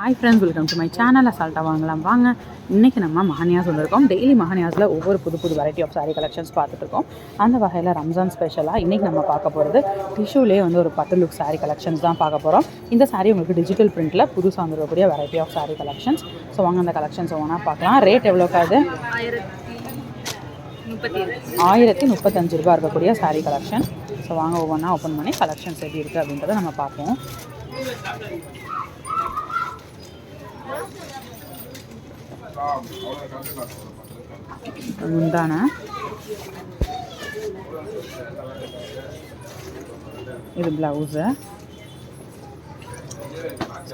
Hi friends welcome to my channel அசால்ட்டாக வாங்கலாம். வாங்க. இன்றைக்கி நம்ம மஹனியாஸ் வந்திருக்கோம். டெய்லி மஹனியாஸில் ஒவ்வொரு புது புது வெரைட்டி ஆஃப் சாரீ கலெக்ஷன்ஸ் பார்த்துட்ருக்கோம் அந்த வகையில் ரம்ஜான் ஸ்பெஷலாக இன்றைக்கி நம்ம பார்க்க போகிறது டிஷ்யூலே வந்து ஒரு பத்து லுக் சாரீ கலெக்ஷன்ஸ் தான் பார்க்க போகிறோம் இந்த சாரீ உங்களுக்கு டிஜிட்டல் பிரிண்ட்டில் புதுசாக வந்துருக்கக்கூடிய variety of saree collections so வாங்க அந்த கலெக்ஷன்ஸ் ஒன்றா பார்க்கலாம். ரேட் எவ்வளோக்காது ஆயிரத்தி முப்பத்தஞ்சு ரூபா இருக்கக்கூடிய சாரீ கலெக்ஷன் ஸோ வாங்க ஒவ்வொன்றா ஓப்பன் பண்ணி கலெக்ஷன்ஸ் எப்படி இருக்குது அப்படின்றத நம்ம பார்ப்போம். முந்தான? இது ப்ளவுஸு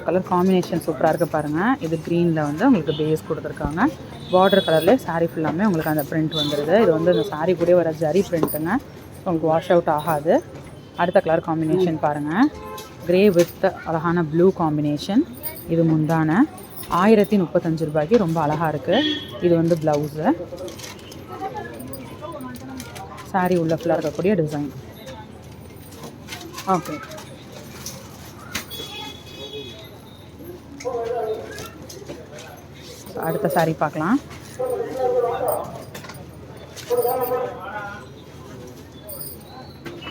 கலர் காம்பினேஷன் சூப்பராக இருக்குது பாருங்கள் இது க்ரீனில் வந்து உங்களுக்கு பேஸ் கொடுத்துருக்காங்க. பார்டர் கலர்லேயே சாரீ ஃபுல்லாமே உங்களுக்கு அந்த பிரிண்ட் வந்துடுது இது வந்து இந்த சாரீ கூட வர ஜரி பிரிண்ட்டுங்க உங்களுக்கு வாஷ் அவுட் ஆகாது. அடுத்த கலர் காம்பினேஷன் பாருங்கள் கிரே வித் அழகான ப்ளூ காம்பினேஷன் இது முந்தான. ஆயிரத்தி முப்பத்தஞ்சு ரூபாய்க்கு ரொம்ப அழகாக இருக்குது இது வந்து ப்ளவுஸு saree உள்ள ஃபுல்லாக இருக்கக்கூடிய டிசைன் ஓகே அடுத்த சாரீ பார்க்கலாம்.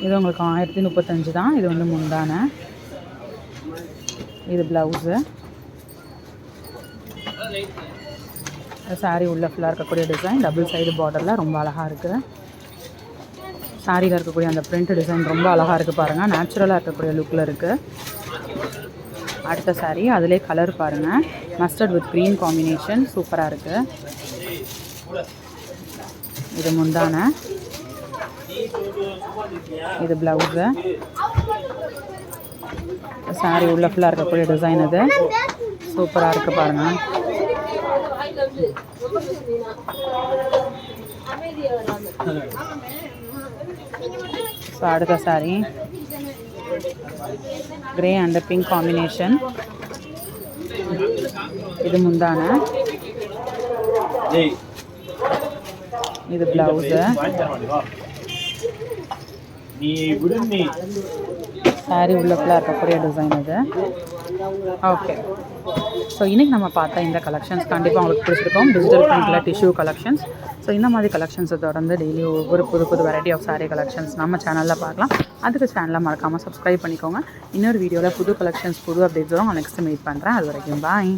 இது உங்களுக்கு ஆயிரத்தி முப்பத்தஞ்சு தான். இது வந்து முந்தான. இது ப்ளவுஸு சாரீ உள்ள ஃபுல்லாக இருக்கக்கூடிய டிசைன் டபுள் சைடு பார்டரில் ரொம்ப அழகாக இருக்குது சாரியில் இருக்கக்கூடிய அந்த பிரிண்ட் டிசைன் ரொம்ப அழகாக இருக்குது பாருங்கள் நேச்சுரலாக இருக்கக்கூடிய லுக்கில் இருக்குது அடுத்த சாரீ அதிலே கலர் பாருங்கள் மஸ்டர்ட் வித் க்ரீன் காம்பினேஷன் சூப்பராக இருக்குது இது முந்தான. இது ப்ளவுஸு சாரீ உள்ள ஃபுல்லாக இருக்கக்கூடிய டிசைன் இது சூப்பராக இருக்குது பாருங்கள் ஸோ அடுத்த saree grey and pink combination இது முந்தான. இது ப்ளவுஸு நீ விடு நீ. Saree உள்ள ஃபுல்லாக இருக்கக்கூடிய டிசைன் இது. ஓகே ஸோ இன்றைக்கி நம்ம பார்த்தா இந்த கலெக்ஷன்ஸ் கண்டிப்பாக உங்களுக்கு பிடிச்சிருக்கும். டிஜிட்டல் பிரிண்டில் டிஷ்யூ கலெக்ஷன்ஸ் ஸோ இந்த மாதிரி கலெக்ஷன்ஸை தொடர்ந்து டெய்லி ஒவ்வொரு புது புது வெரைட்டி ஆஃப் சாரீ கலெக்ஷன்ஸ் நம்ம சேனலில் பார்க்கலாம். அதுக்கு சேனலை மறக்காமல் சப்ஸ்கிரைப் பண்ணிக்கோங்க. இன்னொரு வீடியோவில் புது கலெக்ஷன்ஸ் புது அப்டேட்ஸ் வரும். நெக்ஸ்ட் மீட் பண்ணுறேன் அது வரைக்கும் பாய்